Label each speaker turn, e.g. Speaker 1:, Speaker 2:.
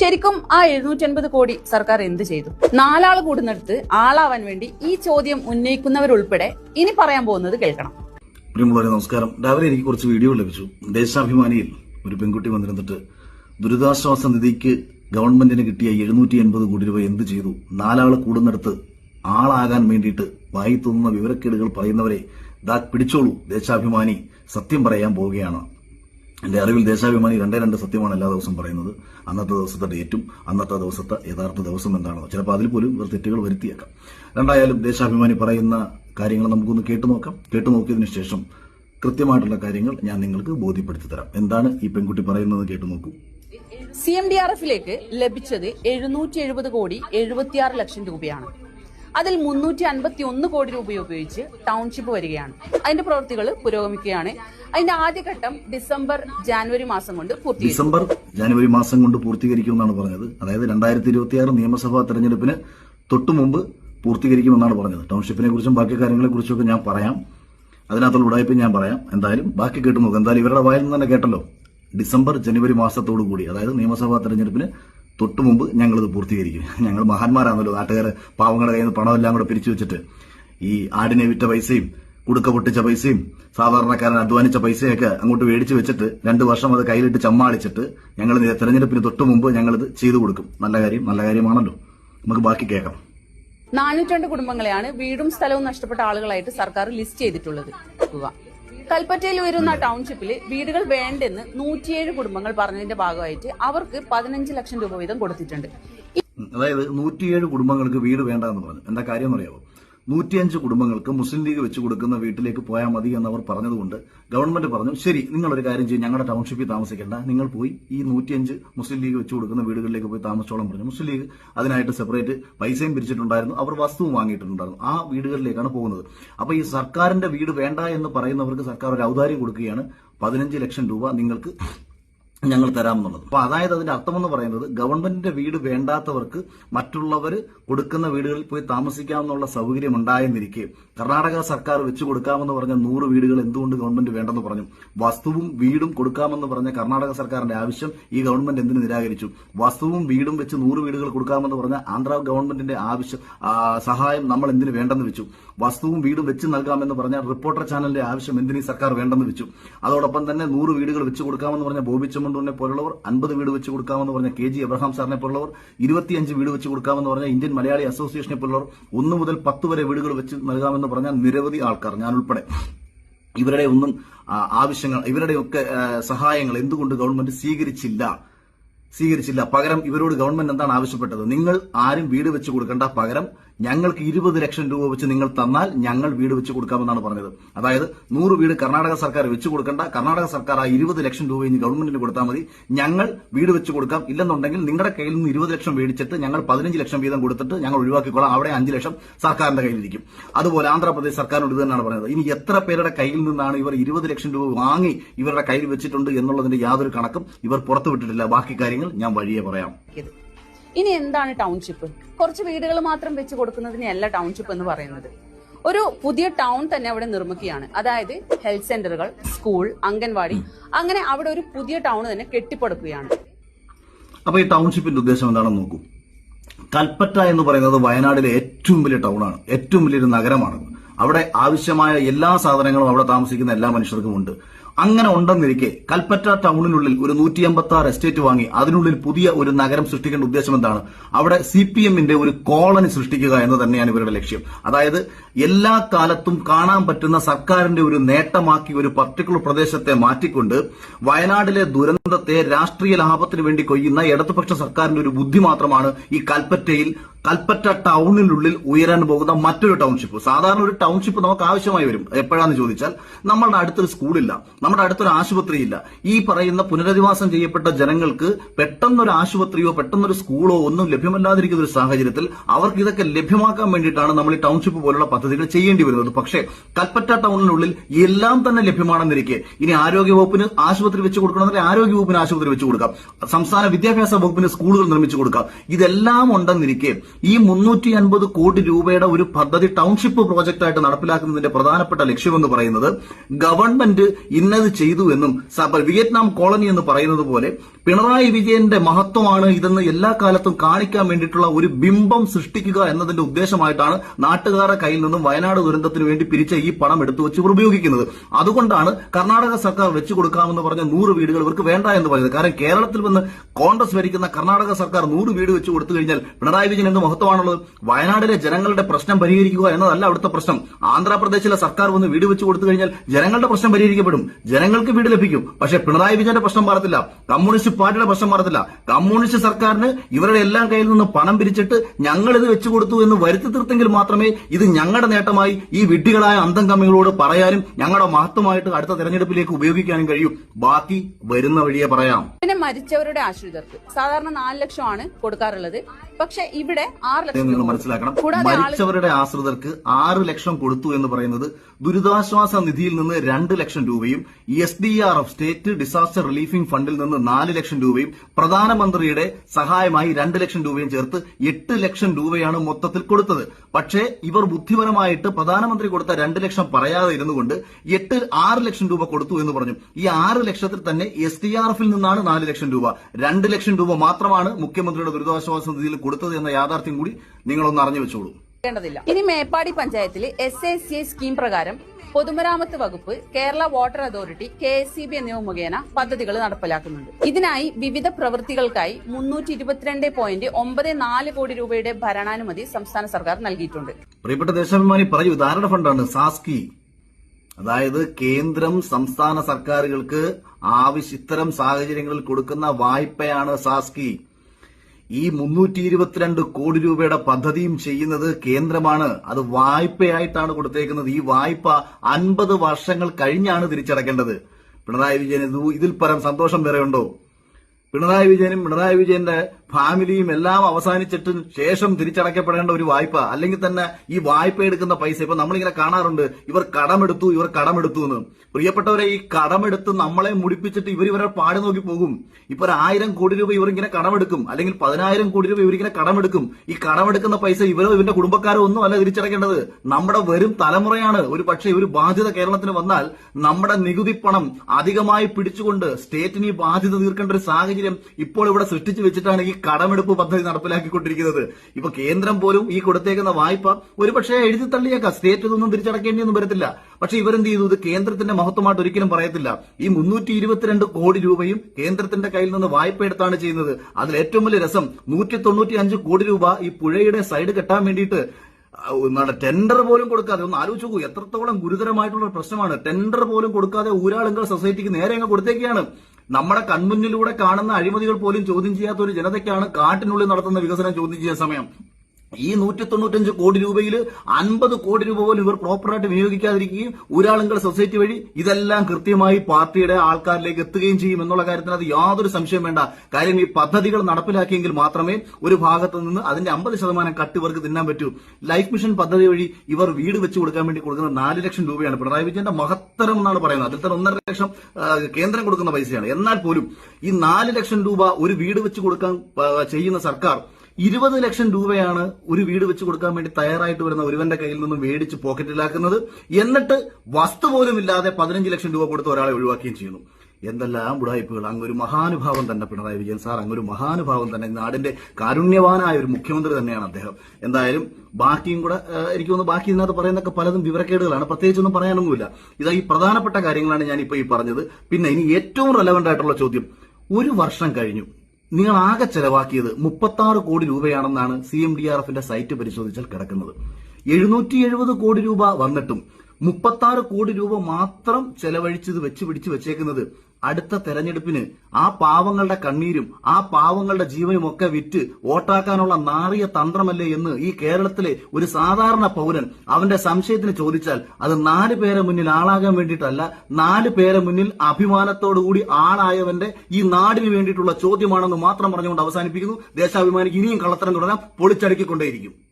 Speaker 1: ശരിക്കും ആ എഴുന്നൂറ്റി അൻപത് കോടി സർക്കാർ എന്ത് ചെയ്തു? നാലാൾ കൂടുന്നിടത്ത് ആളാവാൻ വേണ്ടി ഈ ചോദ്യം ഉന്നയിക്കുന്നവരുൾപ്പെടെ ഇനി പറയാൻ പോകുന്നത് കേൾക്കണം.
Speaker 2: പ്രിയമുള്ളവരെ നമസ്കാരം. രാവിലെ എനിക്ക് കുറച്ച് വീഡിയോ ലഭിച്ചു. ദേശാഭിമാനിയിൽ ഒരു പെൺകുട്ടി വന്നിരുന്നിട്ട് ദുരിതാശ്വാസ നിധിക്ക് ഗവൺമെന്റിന് കിട്ടിയ എഴുന്നൂറ്റി എൺപത് കോടി രൂപ എന്ത് ചെയ്തു? നാലാൾ കൂടുന്നിടത്ത് ആളാകാൻ വേണ്ടിയിട്ട് വായി തോന്നുന്ന വിവരക്കേടുകൾ പറയുന്നവരെ ദാ പിടിച്ചോളൂ. ദേശാഭിമാനി സത്യം പറയാൻ പോവുകയാണ്. എന്റെ അറിവിൽ ദേശാഭിമാനി രണ്ടേ രണ്ട് സത്യമാണ് എല്ലാ ദിവസവും പറയുന്നത്. അന്നത്തെ ദിവസത്തെ ഡേറ്റും അന്നത്തെ ദിവസത്തെ യഥാർത്ഥ ദിവസം എന്താണെന്ന് ചിലപ്പോൾ അതിൽ പോലും ഇവർ തെറ്റുകൾ വരുത്തിയേക്കാം. രണ്ടായാലും ദേശാഭിമാനി പറയുന്ന കാര്യങ്ങൾ നമുക്കൊന്ന് കേട്ടു നോക്കാം. കേട്ടു നോക്കിയതിനു ശേഷം കൃത്യമായിട്ടുള്ള കാര്യങ്ങൾ ഞാൻ നിങ്ങൾക്ക് ബോധ്യപ്പെടുത്തി തരാം. എന്താണ് ഈ പെൺകുട്ടി പറയുന്നത് കേട്ടു നോക്കൂ.
Speaker 1: സി എം ഡി ആർ എഫിലേക്ക് ലഭിച്ചത് എഴുന്നൂറ്റി എഴുപത് കോടി എഴുപത്തിയാറ് ലക്ഷം രൂപയാണ്. അതിൽ മുന്നൂറ്റി അൻപത്തി ഒന്ന് കോടി രൂപ ഉപയോഗിച്ച് ടൗൺഷിപ്പ് വരികയാണ്. അതിന്റെ പ്രവൃത്തികൾ പുരോഗമിക്കുകയാണ്. അതിന്റെ ആദ്യഘട്ടം ഡിസംബർ ജാനുവരി മാസം കൊണ്ട്
Speaker 2: ഡിസംബർ ജാനുവരി മാസം കൊണ്ട് പൂർത്തീകരിക്കുമെന്നാണ് പറഞ്ഞത്. അതായത് രണ്ടായിരത്തി ഇരുപത്തിയാറ് നിയമസഭാ തെരഞ്ഞെടുപ്പിന് തൊട്ടു മുമ്പ് പൂർത്തീകരിക്കുമെന്നാണ് പറഞ്ഞത്. ടൗൺഷിപ്പിനെ കുറിച്ചും ബാക്കി കാര്യങ്ങളെ കുറിച്ചൊക്കെ ഞാൻ പറയാം. അതിനകത്തുള്ള ഉടായ്പ ഞാൻ പറയാം. എന്തായാലും ബാക്കി കേട്ടു നോക്കാം. എന്തായാലും ഇവരുടെ വായിൽ നിന്ന് തന്നെ കേട്ടല്ലോ. ഡിസംബർ ജനുവരി മാസത്തോടു കൂടി അതായത് നിയമസഭാ തെരഞ്ഞെടുപ്പിന് തൊട്ടു മുമ്പ് ഞങ്ങളിത് പൂർത്തീകരിക്കും. ഞങ്ങൾ മഹാന്മാരാണല്ലോ. നാട്ടുകാർ പാവങ്ങളുടെ കയ്യിൽ നിന്ന് പണമെല്ലാം കൂടെ പിരിച്ചു വെച്ചിട്ട് ഈ ആടിനെ വിറ്റ പൈസയും കുടുക്ക പൊട്ടിച്ച പൈസയും സാധാരണക്കാരൻ അധ്വാനിച്ച പൈസയൊക്കെ അങ്ങോട്ട് മേടിച്ചു വെച്ചിട്ട് രണ്ടു വർഷം അത് കയ്യിലിട്ട് ചമ്മാളിച്ചിട്ട് ഞങ്ങൾ തെരഞ്ഞെടുപ്പിന് തൊട്ടു മുമ്പ് ഞങ്ങളിത് ചെയ്തു കൊടുക്കും. നല്ല കാര്യം നല്ല കാര്യമാണല്ലോ. നമുക്ക് ബാക്കി കേൾക്കാം.
Speaker 1: നാനൂറ്റി കുടുംബങ്ങളെയാണ് വീടും സ്ഥലവും നഷ്ടപ്പെട്ട ആളുകളായിട്ട് സർക്കാർ ലിസ്റ്റ് ചെയ്തിട്ടുള്ളത്. കൽപ്പറ്റയിൽ ഉയരുന്ന ടൗൺഷിപ്പിൽ വീടുകൾ വേണ്ടെന്ന് നൂറ്റിയേഴ് കുടുംബങ്ങൾ പറഞ്ഞതിന്റെ ഭാഗമായിട്ട് അവർക്ക് പതിനഞ്ച് ലക്ഷം രൂപ വീതം കൊടുത്തിട്ടുണ്ട്.
Speaker 2: അതായത് നൂറ്റിയേഴ് കുടുംബങ്ങൾക്ക് വീട് വേണ്ട എന്ന് പറഞ്ഞു. എന്താ കാര്യം എന്നറിയാവോ നൂറ്റിയഞ്ച് കുടുംബങ്ങൾക്ക് മുസ്ലിം ലീഗ് വെച്ച് കൊടുക്കുന്ന വീട്ടിലേക്ക് പോയാൽ മതി എന്നവർ പറഞ്ഞതുകൊണ്ട് ഗവൺമെന്റ് പറഞ്ഞു ശരി നിങ്ങളൊരു കാര്യം ചെയ്യും ഞങ്ങളുടെ ടൗൺഷിപ്പിൽ താമസിക്കേണ്ട. നിങ്ങൾ പോയി ഈ നൂറ്റിയഞ്ച് മുസ്ലിം ലീഗ് വെച്ച് കൊടുക്കുന്ന വീടുകളിലേക്ക് പോയി താമസിച്ചോളം പറഞ്ഞു. മുസ്ലിം ലീഗ് അതിനായിട്ട് സെപ്പറേറ്റ് പൈസയും പിരിച്ചിട്ടുണ്ടായിരുന്നു. അവർ വസ്തുവും വാങ്ങിയിട്ടുണ്ടായിരുന്നു. ആ വീടുകളിലേക്കാണ് പോകുന്നത്. അപ്പൊ ഈ സർക്കാരിന്റെ വീട് വേണ്ട എന്ന് പറയുന്നവർക്ക് സർക്കാർ ഒരു ഔദാര്യം കൊടുക്കുകയാണ്. പതിനഞ്ച് ലക്ഷം രൂപ നിങ്ങൾക്ക് ഞങ്ങൾ തരാമെന്നുള്ളത്. അപ്പൊ അതായത് അതിന്റെ അർത്ഥമെന്ന് പറയുന്നത് ഗവൺമെന്റിന്റെ വീട് വേണ്ടാത്തവർക്ക് മറ്റുള്ളവർ കൊടുക്കുന്ന വീടുകളിൽ പോയി താമസിക്കാമെന്നുള്ള സൗകര്യം ഉണ്ടായെന്നിരിക്കെ കർണാടക സർക്കാർ വെച്ചു കൊടുക്കാമെന്ന് പറഞ്ഞ നൂറ് വീടുകൾ എന്തുകൊണ്ട് ഗവൺമെന്റ് വേണ്ടെന്ന് പറഞ്ഞു? വസ്തുവും വീടും കൊടുക്കാമെന്ന് പറഞ്ഞ കർണാടക സർക്കാരിന്റെ ആവശ്യം ഈ ഗവൺമെന്റ് എന്തിനു നിരാകരിച്ചു? വസ്തുവും വീടും വെച്ച് നൂറ് വീടുകൾ കൊടുക്കാമെന്ന് പറഞ്ഞ ആന്ധ്ര ഗവൺമെന്റിന്റെ ആവശ്യം സഹായം നമ്മൾ എന്തിനു വേണ്ടെന്ന് വെച്ചു? വസ്തുവും വീടും വെച്ച് നൽകാമെന്ന് പറഞ്ഞ റിപ്പോർട്ടർ ചാനലിന്റെ ആവശ്യം എന്തിനീ സർക്കാർ വേണ്ടെന്ന് വെച്ചു? അതോടൊപ്പം തന്നെ നൂറ് വീടുകൾ വെച്ച് കൊടുക്കാമെന്ന് പറഞ്ഞ ബോബി ചെമ്മണ്ടൂരിനെ പോലുള്ളവർ അൻപത് വീട് വെച്ച് കൊടുക്കാമെന്ന് പറഞ്ഞ കെ ജി എബ്രഹാം സാറിനെ പോലുള്ളവർ ഇരുപത്തിയഞ്ച് വീട് വെച്ച് കൊടുക്കാമെന്ന് പറഞ്ഞ ഇന്ത്യൻ മലയാളി അസോസിയേഷനെ പോലുള്ളവർ ഒന്നു മുതൽ പത്ത് വരെ വീടുകൾ വെച്ച് നൽകാമെന്ന് പറഞ്ഞ നിരവധി ആൾക്കാർ ഞാൻ ഉൾപ്പെടെ ഇവരുടെ ഒന്നും ആവശ്യങ്ങൾ ഇവരുടെയൊക്കെ സഹായങ്ങൾ എന്തുകൊണ്ട് ഗവൺമെന്റ് സ്വീകരിച്ചില്ല? സ്വീകരിച്ചില്ല. പകരം ഇവരോട് ഗവൺമെന്റ് എന്താണ് ആവശ്യപ്പെട്ടത്? നിങ്ങൾ ആരും വീട് വെച്ച് കൊടുക്കേണ്ട. പകരം ഞങ്ങൾക്ക് ഇരുപത് ലക്ഷം രൂപ വെച്ച് നിങ്ങൾ തന്നാൽ ഞങ്ങൾ വീട് വെച്ച് കൊടുക്കാമെന്നാണ് പറഞ്ഞത്. അതായത് നൂറ് വീട് കർണാടക സർക്കാർ വെച്ച് കൊടുക്കണ്ട. കർണാടക സർക്കാർ ആ ഇരുപത് ലക്ഷം രൂപ ഇനി ഗവൺമെന്റിന് കൊടുത്താൽ മതി. ഞങ്ങൾ വീട് വെച്ച് കൊടുക്കാം. ഇല്ലെന്നുണ്ടെങ്കിൽ നിങ്ങളുടെ കയ്യിൽ നിന്ന് ഇരുപത് ലക്ഷം മേടിച്ചിട്ട് ഞങ്ങൾ പതിനഞ്ച് ലക്ഷം വീതം കൊടുത്തിട്ട് ഞങ്ങൾ ഒഴിവാക്കിക്കൊള്ളാം അവിടെ അഞ്ച് ലക്ഷം സർക്കാരിന്റെ കയ്യിലിരിക്കും. അതുപോലെ ആന്ധ്രാപ്രദേശ് സർക്കാരിനോട് ഇത് തന്നെയാണ് പറഞ്ഞത്. ഇനി എത്ര പേരുടെ കയ്യിൽ നിന്നാണ് ഇവർ ഇരുപത് ലക്ഷം രൂപ വാങ്ങി ഇവരുടെ കയ്യിൽ വെച്ചിട്ടുണ്ട് എന്നുള്ളതിന്റെ യാതൊരു കണക്കും ഇവർ പുറത്തുവിട്ടിട്ടില്ല ബാക്കി കാര്യങ്ങൾ ഞാൻ വഴിയെ പറയാം.
Speaker 1: ഇനി എന്താണ് ടൗൺഷിപ്പ്? കുറച്ച് വീടുകൾ മാത്രം വെച്ച് കൊടുക്കുന്നതിനെയല്ല ടൗൺഷിപ്പ് എന്ന് പറയുന്നത്. ഒരു പുതിയ ടൗൺ തന്നെ അവിടെ നിർമ്മിക്കുകയാണ്. അതായത് ഹെൽത്ത് സെന്ററുകൾ സ്കൂൾ അംഗൻവാടി അങ്ങനെ അവിടെ ഒരു പുതിയ ടൗൺ തന്നെ കെട്ടിപ്പടുക്കുകയാണ്.
Speaker 2: അപ്പൊ ഈ ടൗൺഷിപ്പിന്റെ ഉദ്ദേശം എന്താണെന്ന് നോക്കൂ. കൽപ്പറ്റ എന്ന് പറയുന്നത് വയനാടിലെ ഏറ്റവും വലിയ ടൗണാണ്. ഏറ്റവും വലിയൊരു നഗരമാണ്. അവിടെ ആവശ്യമായ എല്ലാ സാധനങ്ങളും അവിടെ താമസിക്കുന്ന എല്ലാ മനുഷ്യർക്കും ഉണ്ട്. അങ്ങനെ ഉണ്ടെന്നിരിക്കെ കൽപ്പറ്റ ടൗണിനുള്ളിൽ ഒരു നൂറ്റി അമ്പത്തി ആറ് എസ്റ്റേറ്റ് വാങ്ങി അതിനുള്ളിൽ പുതിയ ഒരു നഗരം സൃഷ്ടിക്കേണ്ട ഉദ്ദേശം എന്താണ്? അവിടെ സി പി എമ്മിന്റെ ഒരു കോളനി സൃഷ്ടിക്കുക എന്ന് തന്നെയാണ് ഇവരുടെ ലക്ഷ്യം. അതായത് എല്ലാ കാലത്തും കാണാൻ പറ്റുന്ന സർക്കാരിന്റെ ഒരു നേട്ടമാക്കി ഒരു പർട്ടിക്കുലർ പ്രദേശത്തെ മാറ്റിക്കൊണ്ട് വയനാടിലെ ദുരന്തത്തെ രാഷ്ട്രീയ ലാഭത്തിന് വേണ്ടി കൊയ്യുന്ന ഇടതുപക്ഷ സർക്കാരിന്റെ ഒരു ബുദ്ധി മാത്രമാണ് ഈ കൽപ്പറ്റയിൽ കൽപ്പറ്റ ടൗണിനുള്ളിൽ ഉയരാൻ പോകുന്ന മറ്റൊരു ടൗൺഷിപ്പ്. സാധാരണ ഒരു ടൗൺഷിപ്പ് നമുക്ക് ആവശ്യമായി വരും. എപ്പോഴാന്ന് ചോദിച്ചാൽ നമ്മളുടെ അടുത്തൊരു സ്കൂളില്ല. നമ്മുടെ അടുത്തൊരു ആശുപത്രിയില്ല. ഈ പറയുന്ന പുനരധിവാസം ചെയ്യപ്പെട്ട ജനങ്ങൾക്ക് പെട്ടെന്നൊരു ആശുപത്രിയോ പെട്ടെന്നൊരു സ്കൂളോ ഒന്നും ലഭ്യമല്ലാതിരിക്കുന്ന ഒരു സാഹചര്യത്തിൽ അവർക്ക് ഇതൊക്കെ ലഭ്യമാക്കാൻ വേണ്ടിയിട്ടാണ് നമ്മൾ ഈ ടൗൺഷിപ്പ് പോലുള്ള പദ്ധതികൾ ചെയ്യേണ്ടി വരുന്നത്. പക്ഷേ കൽപ്പറ്റ ടൗണിനുള്ളിൽ എല്ലാം തന്നെ ലഭ്യമാണെന്നിരിക്കെ ഇനി ആരോഗ്യവകുപ്പിന് ആശുപത്രി വെച്ച് കൊടുക്കണമെങ്കിൽ ആരോഗ്യവകുപ്പിന് ആശുപത്രി വെച്ച് കൊടുക്കാം. സംസ്ഥാന വിദ്യാഭ്യാസ വകുപ്പിന് സ്കൂളുകൾ നിർമ്മിച്ചു കൊടുക്കാം. ഇതെല്ലാം ഉണ്ടെന്നിരിക്കെ ഈ മുന്നൂറ്റി അൻപത് കോടി രൂപയുടെ ഒരു പദ്ധതി ടൗൺഷിപ്പ് പ്രോജക്റ്റായിട്ട് നടപ്പിലാക്കുന്നതിന്റെ പ്രധാനപ്പെട്ട ലക്ഷ്യമെന്ന് പറയുന്നത് ഗവൺമെന്റ് ഇന്നത് ചെയ്തു എന്നും വിയറ്റ്നാം കോളനി എന്ന് പറയുന്നത് പോലെ പിണറായി വിജയന്റെ മഹത്വമാണ് ഇതെന്ന് എല്ലാ കാലത്തും കാണിക്കാൻ വേണ്ടിയിട്ടുള്ള ഒരു ബിംബം സൃഷ്ടിക്കുക എന്നതിന്റെ ഉദ്ദേശമായിട്ടാണ് നാട്ടുകാരുടെ കയ്യിൽ നിന്നും വയനാട് ദുരന്തത്തിന് വേണ്ടി പിരിച്ച ഈ പണം എടുത്തു വെച്ച് ഉപയോഗിക്കുന്നത്. അതുകൊണ്ടാണ് കർണാടക സർക്കാർ വെച്ചു കൊടുക്കാമെന്ന് പറഞ്ഞ നൂറ് വീടുകൾ ഇവർക്ക് വേണ്ട എന്ന് പറയുന്നത് കാരണം കേരളത്തിൽ വന്ന് കോൺഗ്രസ് ഭരിക്കുന്ന കർണാടക സർക്കാർ നൂറ് വീട് വെച്ച് കൊടുത്തു കഴിഞ്ഞാൽ പിണറായി വിജയൻ എന്ത് മഹത്വമാണുള്ളത്? വയനാടിലെ ജനങ്ങളുടെ പ്രശ്നം പരിഹരിക്കുക എന്നതല്ല അവിടുത്തെ പ്രശ്നം. ആന്ധ്രാപ്രദേശിലെ സർക്കാർ വന്ന് വീട് വെച്ച് കൊടുത്തു കഴിഞ്ഞാൽ ജനങ്ങളുടെ പ്രശ്നം പരിഹരിക്കപ്പെടും. ജനങ്ങൾക്ക് വീട് ലഭിക്കും. പക്ഷേ പിണറായി വിജയന്റെ പ്രശ്നം മാറത്തില്ല. കമ്മ്യൂണിസ്റ്റ് പാർട്ടിയുടെ പ്രശ്നം മാറത്തില്ല. കമ്മ്യൂണിസ്റ്റ് സർക്കാരിന് ഇവരുടെ എല്ലാം കയ്യിൽ നിന്ന് പണം പിരിച്ചിട്ട് ഞങ്ങൾ ഇത് വെച്ചു കൊടുത്തു എന്ന് വരുത്തി തീർത്തെങ്കിൽ മാത്രമേ ഇത് ഞങ്ങളുടെ നേട്ടമായി ഈ വിഡ്ഢികളായ അന്തം കമ്മികളോട് പറയാനും ഞങ്ങളുടെ മഹത്വമായിട്ട് അടുത്ത തെരഞ്ഞെടുപ്പിലേക്ക് ഉപയോഗിക്കാനും കഴിയും. ബാക്കി വരുന്ന വഴിയെ പറയാം.
Speaker 1: മരിച്ചവരുടെ ആശ്രിതർക്ക്. സാധാരണ നാല് ലക്ഷമാണ് കൊടുക്കാറുള്ളത്. പക്ഷെ ഇവിടെ ആറ് ലക്ഷം
Speaker 2: നിങ്ങൾ മനസ്സിലാക്കണം.
Speaker 1: കൂടാതെ
Speaker 2: മരിച്ചവരുടെ ആശ്രിതർക്ക് ആറ് ലക്ഷം കൊടുത്തു എന്ന് പറയുന്നത് ദുരിതാശ്വാസ നിധിയിൽ നിന്ന് രണ്ട് ലക്ഷം രൂപയും S D R F state disaster റിലീഫിംഗ് ഫണ്ടിൽ നിന്ന് നാല് ലക്ഷം രൂപയും പ്രധാനമന്ത്രിയുടെ സഹായമായി രണ്ട് ലക്ഷം രൂപയും ചേർത്ത് എട്ട് ലക്ഷം രൂപയാണ് മൊത്തത്തിൽ കൊടുത്തത്. പക്ഷേ ഇവർ ബുദ്ധിപരമായിട്ട് പ്രധാനമന്ത്രി കൊടുത്ത രണ്ട് ലക്ഷം പറയാതെ ഇരുന്നുകൊണ്ട് എട്ട് ആറ് ലക്ഷം രൂപ കൊടുത്തു എന്ന് പറഞ്ഞു. ഈ ആറ് ലക്ഷത്തിൽ തന്നെ എസ് ഡി ആർ എഫിൽ നിന്നാണ് നാല് ലക്ഷം രൂപ. രണ്ട് ലക്ഷം രൂപ മാത്രമാണ് മുഖ്യമന്ത്രിയുടെ ദുരിതാശ്വാസ നിധിയിൽ കൊടുത്തത് എന്ന യാഥാർത്ഥ്യം കൂടി നിങ്ങളൊന്ന് അറിഞ്ഞു വെച്ചോളൂ.
Speaker 1: ഇനി മേപ്പാടി പഞ്ചായത്തിൽ S A C I scheme പ്രകാരം പൊതുമരാമത്ത് വകുപ്പ് Kerala water authority K S C B എന്നിവ മുഖേന പദ്ധതികൾ നടപ്പിലാക്കുന്നുണ്ട്. ഇതിനായി വിവിധ പ്രവൃത്തികൾക്കായി മുന്നൂറ്റി ഇരുപത്തിരണ്ട് പോയിന്റ് ഒമ്പത് നാല് കോടി രൂപയുടെ ഭരണാനുമതി സംസ്ഥാന സർക്കാർ നൽകിയിട്ടുണ്ട്.
Speaker 2: പ്രിയപ്പെട്ട ദേശാഭിമാനി പറയൂ ധാരണ ഫണ്ടാണ്? സാസ്കി അതായത് കേന്ദ്രം സംസ്ഥാന സർക്കാരുകൾക്ക് ആവശ്യ ഇത്തരം സാഹചര്യങ്ങളിൽ കൊടുക്കുന്ന വായ്പയാണ് സാസ്കി. ഈ മുന്നൂറ്റി ഇരുപത്തിരണ്ട് കോടി രൂപയുടെ പദ്ധതിയും ചെയ്യുന്നത് കേന്ദ്രമാണ്. അത് വായ്പയായിട്ടാണ് കൊടുത്തേക്കുന്നത്. ഈ വായ്പ അൻപത് വർഷങ്ങൾ കഴിഞ്ഞാണ് തിരിച്ചടക്കേണ്ടത്. പിണറായി വിജയൻ ഇതിൽ പരം സന്തോഷം വേറെ ഉണ്ടോ? പിണറായി വിജയനും പിണറായി വിജയന്റെ ഫാമിലിയും എല്ലാം അവസാനിച്ചിട്ട് ശേഷം തിരിച്ചടയ്ക്കപ്പെടേണ്ട ഒരു വായ്പ അല്ലെങ്കിൽ തന്നെ ഈ വായ്പ എടുക്കുന്ന പൈസ ഇപ്പൊ നമ്മളിങ്ങനെ കാണാറുണ്ട് ഇവർ കടമെടുത്തു ഇവർ കടമെടുത്തു എന്ന്. പ്രിയപ്പെട്ടവരെ ഈ കടമെടുത്ത് നമ്മളെ മുടിപ്പിച്ചിട്ട് ഇവർ ഇവരെ പാടി നോക്കി പോകും. ഇപ്പൊ ഒരു ആയിരം കോടി രൂപ ഇവർ ഇങ്ങനെ കടമെടുക്കും അല്ലെങ്കിൽ പതിനായിരം കോടി രൂപ ഇവരിങ്ങനെ കടമെടുക്കും. ഈ കടമെടുക്കുന്ന പൈസ ഇവരോ ഇവന്റെ കുടുംബക്കാരോ ഒന്നും അല്ല തിരിച്ചടക്കേണ്ടത് നമ്മുടെ വരും തലമുറയാണ്. ഒരു പക്ഷേ ഒരു ബാധ്യത കേരളത്തിന് വന്നാൽ നമ്മുടെ നികുതി പണം അധികമായി പിടിച്ചുകൊണ്ട് സ്റ്റേറ്റിന് ഈ ബാധ്യത തീർക്കേണ്ട ഒരു സാഹചര്യം ഇപ്പോൾ ഇവിടെ സൃഷ്ടിച്ചു വെച്ചിട്ടാണ് ഈ കടമെടുപ്പ് പദ്ധതി നടപ്പിലാക്കിക്കൊണ്ടിരിക്കുന്നത്. ഇപ്പൊ കേന്ദ്രം പോലും ഈ കൊടുത്തേക്കുന്ന വായ്പ ഒരു പക്ഷേ എഴുതി തള്ളിയേക്കാം. സ്റ്റേറ്റ് ഇതൊന്നും തിരിച്ചടക്കേണ്ടിയൊന്നും വരത്തില്ല. പക്ഷെ ഇവരെന്ത് ചെയ്തു? ഇത് കേന്ദ്രത്തിന്റെ മഹത്വമായിട്ട് ഒരിക്കലും പറയത്തില്ല. ഈ മുന്നൂറ്റി ഇരുപത്തിരണ്ട് കോടി രൂപയും കേന്ദ്രത്തിന്റെ കയ്യിൽ നിന്ന് വായ്പ എടുത്താണ് ചെയ്യുന്നത്. അതിൽ ഏറ്റവും വലിയ രസം നൂറ്റി തൊണ്ണൂറ്റി അഞ്ച് കോടി രൂപ ഈ പുഴയുടെ സൈഡ് കെട്ടാൻ വേണ്ടിയിട്ട് എന്താണ് ടെൻഡർ പോലും കൊടുക്കാതെ. ഒന്ന് ആലോചിച്ച് നോക്കൂ എത്രത്തോളം ഗുരുതരമായിട്ടുള്ള പ്രശ്നമാണ്. ടെൻഡർ പോലും കൊടുക്കാതെ ഊരാളുങ്കൽ സൊസൈറ്റിക്ക് നേരെ അങ്ങ് കൊടുത്തേക്കാണ് നമ്മുടെ കൺമുന്നിലൂടെ കാണുന്ന അഴിമതികൾ പോലും ചോദ്യം ചെയ്യാത്ത ഒരു ജനതയ്ക്കാണ് കാട്ടിനുള്ളിൽ നടത്തുന്ന വികസനം ചോദ്യം ചെയ്യാൻ സമയം. ഈ നൂറ്റി തൊണ്ണൂറ്റഞ്ച് കോടി രൂപയിൽ അൻപത് കോടി രൂപ പോലും ഇവർ പ്രോപ്പറായിട്ട് വിനിയോഗിക്കാതിരിക്കുകയും ഒരാളുങ്കൽ സൊസൈറ്റി വഴി ഇതെല്ലാം കൃത്യമായി പാർട്ടിയുടെ ആൾക്കാരിലേക്ക് എത്തുകയും ചെയ്യും എന്നുള്ള കാര്യത്തിന് അത് യാതൊരു സംശയം വേണ്ട. കാര്യം ഈ പദ്ധതികൾ നടപ്പിലാക്കിയെങ്കിൽ മാത്രമേ ഒരു ഭാഗത്ത് നിന്ന് അതിന്റെ അമ്പത് ശതമാനം കട്ട് ഇവർക്ക് തിന്നാൻ പറ്റൂ. ലൈഫ് മിഷൻ പദ്ധതി വഴി ഇവർ വീട് വെച്ച് കൊടുക്കാൻ വേണ്ടി കൊടുക്കുന്ന നാല് ലക്ഷം രൂപയാണ്. പിണറായി വിജയന്റെ മഹത്തരം എന്നാണ് പറയുന്നത്. അതിൽ തന്നെ ഒന്നര ലക്ഷം കേന്ദ്രം കൊടുക്കുന്ന പൈസയാണ്. എന്നാൽ പോലും ഈ നാല് ലക്ഷം രൂപ ഒരു വീട് വെച്ച് കൊടുക്കാൻ ചെയ്യുന്ന സർക്കാർ ഇരുപത് ലക്ഷം രൂപയാണ് ഒരു വീട് വെച്ച് കൊടുക്കാൻ വേണ്ടി തയ്യാറായിട്ട് വരുന്ന ഒരുവന്റെ കയ്യിൽ നിന്ന് മേടിച്ച് പോക്കറ്റിലാക്കുന്നത്. എന്നിട്ട് വസ്തു പോലും ഇല്ലാതെ പതിനഞ്ച് ലക്ഷം രൂപ കൊടുത്ത് ഒരാളെ ഒഴിവാക്കുകയും ചെയ്യുന്നു. എന്തെല്ലാം ഉടായ്പകൾ അങ്ങൊരു മഹാനുഭാവം തന്നെ പിണറായി വിജയൻ സാർ അങ്ങൊരു മഹാനുഭാവം തന്നെ നാടിന്റെ കാരുണ്യവാനായ ഒരു മുഖ്യമന്ത്രി തന്നെയാണ് അദ്ദേഹം. എന്തായാലും ബാക്കിയും കൂടെ എനിക്ക് തോന്നുന്നു ബാക്കി ഇതിനകത്ത് പറയുന്നൊക്കെ പലതും വിവരക്കേടുകളാണ്. പ്രത്യേകിച്ചൊന്നും പറയാനൊന്നുമില്ല. ഇതാ ഈ പ്രധാനപ്പെട്ട കാര്യങ്ങളാണ് ഞാൻ ഇപ്പോൾ ഈ പറഞ്ഞത്. പിന്നെ ഇനി ഏറ്റവും റെലവെന്റ് ആയിട്ടുള്ള ചോദ്യം. ഒരു വർഷം കഴിഞ്ഞു. നിങ്ങൾ ആകെ ചെലവാക്കിയത് മുപ്പത്തി കോടി രൂപയാണെന്നാണ് സി എം ഡി ആർ എഫിന്റെ സൈറ്റ് പരിശോധിച്ചാൽ കിടക്കുന്നത്. എഴുന്നൂറ്റി എഴുപത് കോടി രൂപ വന്നിട്ടും മുപ്പത്തി കോടി രൂപ മാത്രം ചെലവഴിച്ചത് വെച്ച് പിടിച്ച് വെച്ചേക്കുന്നത് അടുത്ത തെരഞ്ഞെടുപ്പിന് ആ പാവങ്ങളുടെ കണ്ണീരും ആ പാവങ്ങളുടെ ജീവനും ഒക്കെ വിറ്റ് വോട്ടാക്കാനുള്ള നാറിയ തന്ത്രമല്ലേ എന്ന് ഈ കേരളത്തിലെ ഒരു സാധാരണ പൗരൻ അവന്റെ സംശയത്തിന് ചോദിച്ചാൽ അത് നാല് പേരെ മുന്നിൽ ആളാകാൻ വേണ്ടിയിട്ടല്ല നാല് പേരെ മുന്നിൽ അഭിമാനത്തോടുകൂടി ആളായവന്റെ ഈ നാടിന് വേണ്ടിയിട്ടുള്ള ചോദ്യമാണെന്ന് മാത്രം പറഞ്ഞുകൊണ്ട് അവസാനിപ്പിക്കുന്നു. ദേശാഭിമാനിക്ക് ഇനിയും കള്ളത്തരം തുടരാം. പൊളിച്ചടുക്കിക്കൊണ്ടേയിരിക്കും.